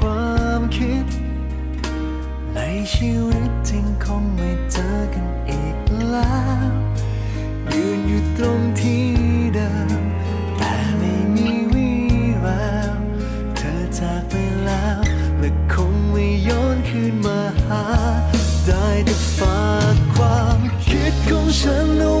ม ชีวิตจริงคงไม่เจอกันอีกแล้วยืนอยู่ตรงที่เดิม แต่ไม่มีวี่แววเธอจากไปแล้ว และคงไม่ย้อนคืนมาหา ได้แต่ฝากความคิดของฉันเอา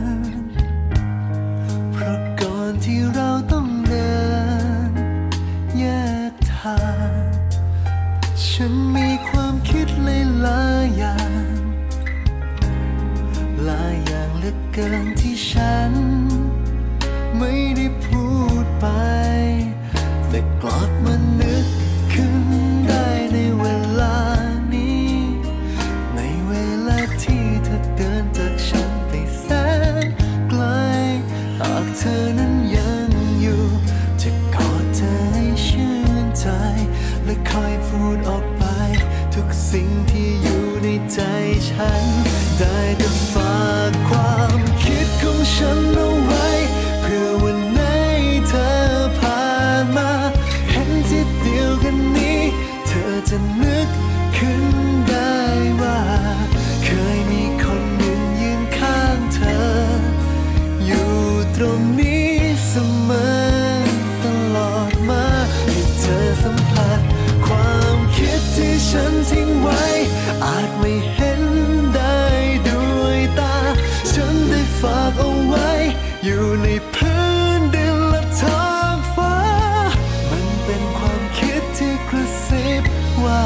าฉันมีความคิดหลายอย่างหลายอย่างเหลือเกินที่ฉัน ไม่ได้พูดไป แต่กลับมานึกขึ้นได้ในเวลา ฉัน ได้แต่ฝากความคิดของฉันเอา ในพื้นดินและท้องฟ้า มันเป็นความคิดที่กระซิบว่า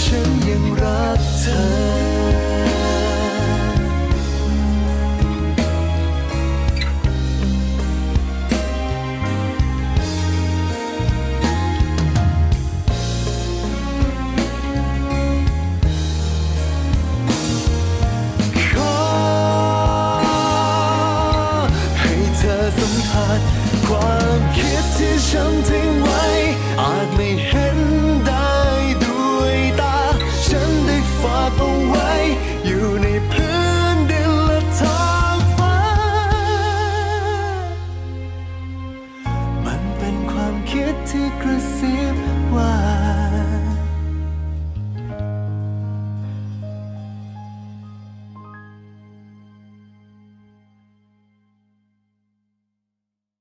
ฉันยังรักเธอ ขาดความคิดที่ฉันทิ้งไว้อาจไม่